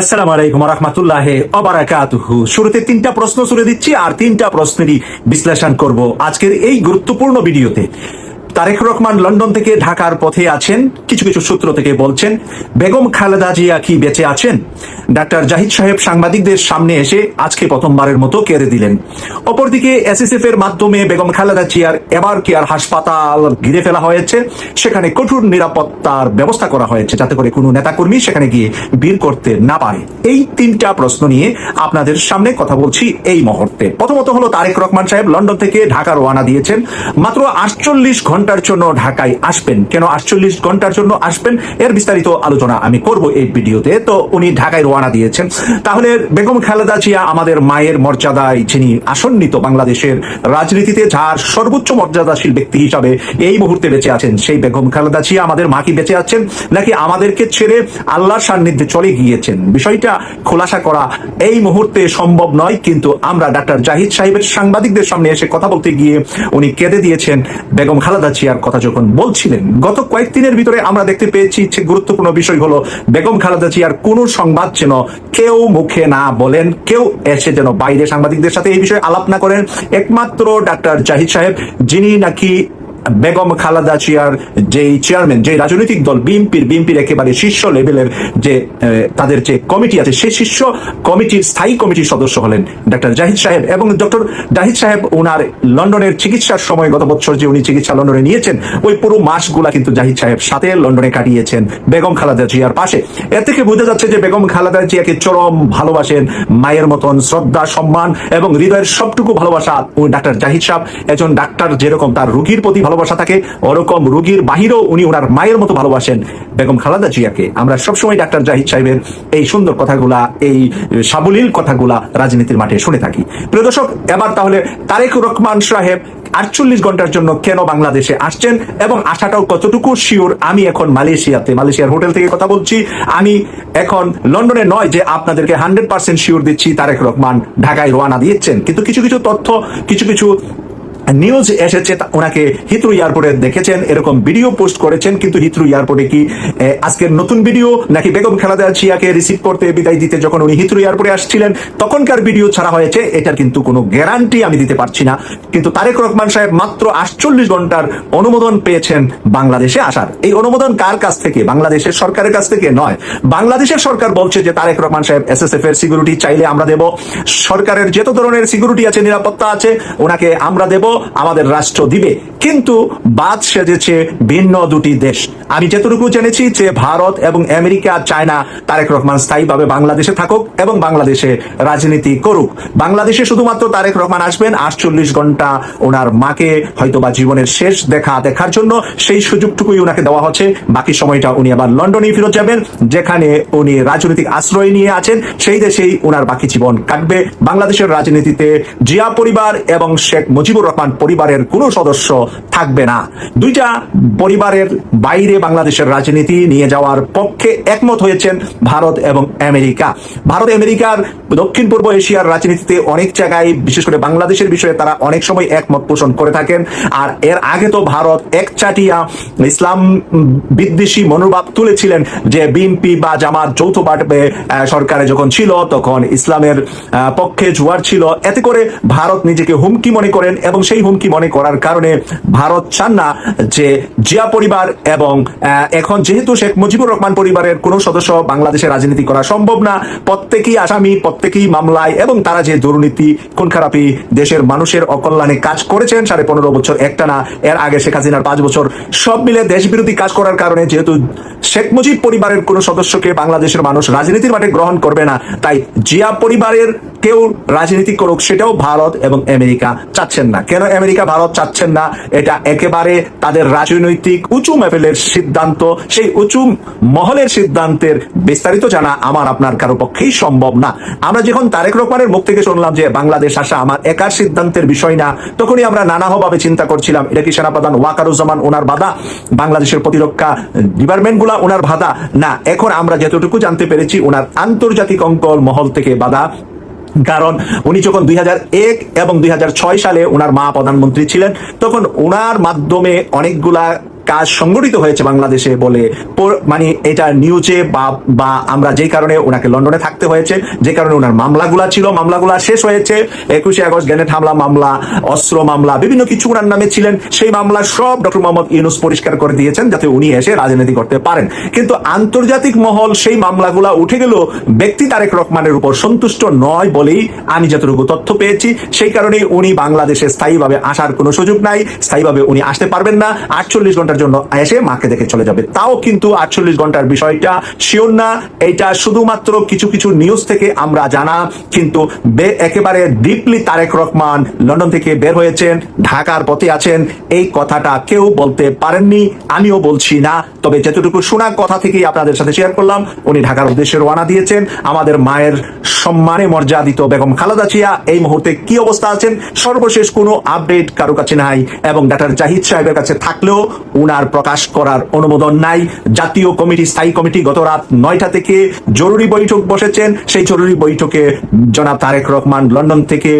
আসসালামু আলাইকুম রহমতুল্লাহ অবারাকাতুহু শুরুতে তিনটা প্রশ্ন ছুড়ে দিচ্ছি আর তিনটা প্রশ্নেরই বিশ্লেষণ করব আজকের এই গুরুত্বপূর্ণ ভিডিওতে। তারেক রহমান লন্ডন থেকে ঢাকার পথে আছেন। কিছু কিছু সূত্র থেকে বলছেন, বেগম খালেদা জিয়া কি বেঁচে আছেন? ডাক্তার জাহিদ সাহেব সাংবাদিকদের সামনে এসে আজকে প্রথমবারের মতো কেড়ে দিলেন অপরদিকে এসএসএফ এর মাধ্যমে বেগম খালেদা জিয়ার এবার কেয়ার হাসপাতাল ঘিরে ফেলা হয়েছে। সেখানে কঠোর নিরাপত্তার ব্যবস্থা করা হয়েছে যাতে করে কোনো নেতাকর্মী সেখানে গিয়ে ভিড় করতে না পারে। এই তিনটা প্রশ্ন নিয়ে আপনাদের সামনে কথা বলছি এই মুহূর্তে। প্রথমত হলো তারেক রহমান সাহেব লন্ডন থেকে ঢাকা রওনা দিয়েছেন। মাত্র আটচল্লিশ ঘণ্টার জন্য ঢাকায় আসবেন। কেন আটচল্লিশ ঘণ্টার জন্য আসবেন? এর বিস্তারিত আলোচনা আমি করব এই ভিডিওতে। তো উনি ঢাকায় রওনা দিয়েছেন। তাহলে বেগম খালেদা জিয়া আমাদের মায়ের মর্যাদায় যিনি আসন্নিত বাংলাদেশের রাজনীতিতে যার সর্বোচ্চ মর্যাদাশীল ব্যক্তি হিসাবে এই মুহূর্তে বেঁচে আছেন, সেই বেগম খালেদা জিয়া আমাদের মা কি বেঁচে আছেন, নাকি আমাদেরকে ছেড়ে আল্লাহর সান্নিধ্যে চলে গিয়েছেন? বিষয়টা খোলাসা করা এই মুহূর্তে সম্ভব নয়, কিন্তু আমরা ডাক্তার জাহিদ সাহেবের সাংবাদিকদের সামনে এসে কথা বলতে গিয়ে উনি কেঁদে দিয়েছেন বেগম খালেদা জিয়ার কথা যখন বলছিলেন, গত কয়েকদিনের ভিতরে আমরা দেখতে পেয়েছি যে গুরুত্বপূর্ণ বিষয় হলো বেগম খালেদা জিয়ার কোন সংবাদ যেন কেউ মুখে না বলেন, কেউ এসে যেন বাইরে সাংবাদিকদের সাথে এই বিষয়ে আলাপ না করেন। একমাত্র ডাক্তার জাহিদ সাহেব, যিনি নাকি বেগম খালেদা জিয়ার যেই চেয়ারম্যান যে রাজনৈতিক দল বিএনপির বিএনপির একেবারে শীর্ষ লেভেলের যে তাদের যে কমিটি আছে সেই শীর্ষ কমিটির স্থায়ী কমিটির সদস্য হলেন ডক্টর জাহিদ সাহেব এবং ডক্টর জাহিদ সাহেব ওনার লন্ডনের চিকিৎসার সময় গত বছর যে উনি চিকিৎসা লন্ডনে নিয়েছেন, ওই পুরো মাসগুলা কিন্তু জাহিদ সাহেব সাথে লন্ডনে কাটিয়েছেন বেগম খালাদা জিয়ার পাশে। এর থেকে বোঝা যাচ্ছে যে বেগম খালেদা জিয়াকে চরম ভালোবাসেন, মায়ের মতন শ্রদ্ধা, সম্মান এবং হৃদয়ের সবটুকু ভালোবাসা ও ডাক্তার জাহিদ সাহেব একজন ডাক্তার যেরকম তার রুগীর প্রতি ভালোবাসা থাকে, ওরকম রুগীর বাহিরেও উনি ওনার মায়ের মতো ভালোবাসেন। বেগম খালেদা জিয়াকে। আমরা সবসময় ডাক্তার জাহিদ সাহেবের এই সুন্দর কথাগুলা, এই সাবলীল কথাগুলা রাজনীতির মাঠে শুনে থাকি। প্রিয় দর্শক, এবার তাহলে তারেক রহমান সাহেব আটচল্লিশ ঘণ্টার জন্য কেন বাংলাদেশে আসছেন এবং আসাটাও কতটুকু শিওর? আমি এখন মালয়েশিয়াতে, মালয়েশিয়ার হোটেল থেকে কথা বলছি। আমি এখন লন্ডনে নয় যে আপনাদেরকে হান্ড্রেড পার্সেন্ট শিওর দিচ্ছি তারেক রহমান ঢাকায় রওনা দিয়েছেন। কিন্তু কিছু কিছু তথ্য, কিছু কিছু নিউজ এসেছে ওনাকে হিথ্রু এয়ারপোর্টে দেখেছেন, এরকম ভিডিও পোস্ট করেছেন, কিন্তু হিথ্রু এয়ারপোর্টে কি আজকের নতুন ভিডিও নাকি বেগম খালেদা জিয়াকে রিসিভ করতে বিদায় দিতে যখন উনি হিথ্রু এয়ারপোর্টে আসছিলেন, তখনকার ভিডিও ছাড়া হয়েছে, এটার কিন্তু কোনো গ্যারান্টি আমি দিতে পারছি না। কিন্তু তারেক রহমান সাহেব মাত্র আটচল্লিশ ঘণ্টার অনুমোদন পেয়েছেন বাংলাদেশে আসার। এই অনুমোদন কার কাছ থেকে? বাংলাদেশের সরকারের কাছ থেকে নয়। বাংলাদেশের সরকার বলছে যে তারেক রহমান সাহেব এসএসএফ এর সিকিউরিটি চাইলে আমরা দেব। সরকারের যত ধরনের সিকিউরিটি আছে, নিরাপত্তা আছে, ওনাকে আমরা দেব। আমাদের রাষ্ট্র দিবে। কিন্তু বাদ সেজেছে ভিন্ন দুটি দেশ। আমি যতটুকু জেনেছি যে ভারত এবং আমেরিকা চায় না তারেক রহমান স্থায়ীভাবে বাংলাদেশে থাকুক এবং বাংলাদেশে রাজনীতি করুক। বাংলাদেশে শুধুমাত্র তারেক রহমান আসবেন, আটচল্লিশ ঘণ্টা ওনার মাকে হয়তোবা জীবনের শেষ দেখা দেখার জন্য। সেই সুযোগটুকুই ওনাকে দেওয়া হচ্ছে। বাকি সময়টা উনি আবার লন্ডনে ফেরত যাবেন, যেখানে উনি রাজনৈতিক আশ্রয় নিয়ে আছেন। সেই দেশেই ওনার বাকি জীবন কাটবে। বাংলাদেশের রাজনীতিতে জিয়া পরিবার এবং শেখ মুজিবুর রহমান পরিবারের কোনো সদস্য থাকবে না। দুইটা পরিবারের বাইরে বাংলাদেশের রাজনীতি নিয়ে যাওয়ার পক্ষে একমত হয়েছেন ভারত এবং আমেরিকা। ভারত, আমেরিকার দক্ষিণ পূর্ব এশিয়ার রাজনীতিতে অনেক জায়গায়, বিশেষ করে বাংলাদেশের বিষয়ে তারা অনেক সময় একমত পোষণ করে থাকেন। আর এর আগে তো ভারত একচাটিয়া ইসলাম বিদ্বেষী মনোভাব তুলেছিলেন যে বিএনপি বা জামাত যৌথ পাঠবে সরকারে যখন ছিল তখন ইসলামের পক্ষে জোয়ার ছিল। এতে করে ভারত নিজেকে হুমকি মনে করেন এবং সেই হুমকি মনে করার কারণে ভারত চান না যে জিয়া পরিবার এবং এখন যেহেতু শেখ মুজিবুর রহমান পরিবারের কোনো সদস্য বাংলাদেশে রাজনীতি করা সম্ভব না, প্রত্যেকেই আসামি, প্রত্যেকেই মামলায় এবং তারা যে দুর্নীতি খুন খারাপি দেশের মানুষের অকল্যাণে কাজ করেছেন সাড়ে পনেরো বছর একটা না এর আগে শেখ হাসিনার পাঁচ বছর, সব মিলে দেশ বিরোধী কাজ করার কারণে যেহেতু শেখ মুজিব পরিবারের কোনো সদস্যকে বাংলাদেশের মানুষ রাজনীতির মাঠে গ্রহণ করবে না, তাই জিয়া পরিবারের কেউ রাজনীতি করুক, সেটাও ভারত এবং আমেরিকা চাচ্ছেন না। কেন আমেরিকা, ভারত চাচ্ছেন না? এটা একেবারে তাদের রাজনৈতিক উঁচু মেভেলের সিদ্ধান্ত, সেই উঁচু মহলের সিদ্ধান্তের বিস্তারিত জানা আমার আপনার কারও পক্ষেই সম্ভব না। আমরা যখন তারেক রহমানের মুখ থেকে শুনলাম যে বাংলাদেশ আসা আমার একার সিদ্ধান্তের বিষয় না, তখনই আমরা নানাভাবে চিন্তা করছিলাম, এটা কি সেনাপ্রধান ওয়াকারুজ্জামান ওনার বাধা? বাংলাদেশের প্রতিরক্ষা ডিপার্টমেন্টগুলা ওনার বাধা? না, এখন আমরা যতটুকু জানতে পেরেছি, ওনার আন্তর্জাতিক অঙ্কল মহল থেকে বাধা। কারণ উনি যখন দুই হাজার এক এবং দুই হাজার ছয় সালে ওনার মা প্রধানমন্ত্রী ছিলেন, তখন ওনার মাধ্যমে অনেকগুলা কাজ সংগঠিত হয়েছে বাংলাদেশে বলে মানে এটা নিউজে বা আমরা যেই কারণে ওনাকে লন্ডনে থাকতে হয়েছে, যে কারণে ওনার মামলাগুলা ছিল, মামলাগুলা শেষ হয়েছে। একুশে আগস্ট গ্রেনেড হামলা, মামলা, অস্ত্র মামলা, বিভিন্ন কিছু ওনার নামে ছিলেন। সেই মামলা সব ডক্টর মোহাম্মদ ইউনুস পরিষ্কার করে দিয়েছেন যাতে উনি এসে রাজনীতি করতে পারেন। কিন্তু আন্তর্জাতিক মহল সেই মামলাগুলা উঠে গেল ব্যক্তি তারেক রহমানের উপর সন্তুষ্ট নয় বলেই আমি যতটুকু তথ্য পেয়েছি। সেই কারণে উনি বাংলাদেশে স্থায়ীভাবে আসার কোনো সুযোগ নাই, স্থায়ীভাবে উনি আসতে পারবেন না। আটচল্লিশ ঘণ্টার জন্য এসে মাকে দেখে চলে যাবে। তাও কিন্তু আটচল্লিশ ঘণ্টার বিষয়টা শিওর না। এটা শুধুমাত্র কিছু কিছু নিউজ থেকে আমরা জানা, কিন্তু একেবারে ডিপলি তারেক রহমান লন্ডন থেকে বের হয়েছেন, ঢাকার পথে আছেন। এই কথাটা কেউ বলতে পারেননি, আমিও বলছি না। তবে যতটুকু শোনা কথা থেকেই আপনাদের সাথে শেয়ার করলাম, উনি ঢাকার উদ্দেশ্যে রওনা দিয়েছেন। আমাদের মায়ের সম্মানে মর্যাদিত বেগম খালেদা জিয়া এই মুহূর্তে কি অবস্থা আছেন? সর্বশেষ কোনো আপডেট কারও কাছে নাই, এবং ডাক্তার জাহিদ সাহেবের কাছে থাকলেও উনার প্রকাশ করার অনুমোদন নাই। জাতীয় কমিটি, স্থায়ী কমিটি গত রাত নয়টা থেকে জরুরি বৈঠক বসেছেন। সেই জরুরি বৈঠকে জনাব তারেক রহমান লন্ডন থেকে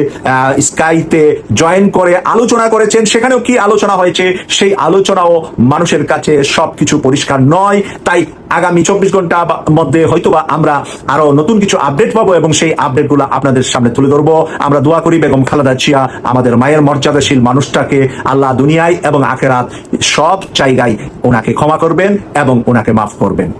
স্কাইতে জয়েন করে আলোচনা করেছেন। সেখানেও কি আলোচনা হয়েছে, সেই আলোচনাও মানুষের কাছে সবকিছু পরিষ্কার নয়। তাই আগামী চব্বিশ ঘণ্টা মধ্যে হয়তোবা আমরা আরও নতুন কিছু আপডেট পাবো এবং সেই আপডেটগুলো আপনাদের সামনে তুলে ধরবো। আমরা দোয়া করি বেগম খালেদা জিয়া আমাদের মায়ের মর্যাদাশীল মানুষটাকে আল্লাহ দুনিয়ায় এবং আখেরাত সব জায়গায় ওনাকে ক্ষমা করবেন এবং ওনাকে মাফ করবেন।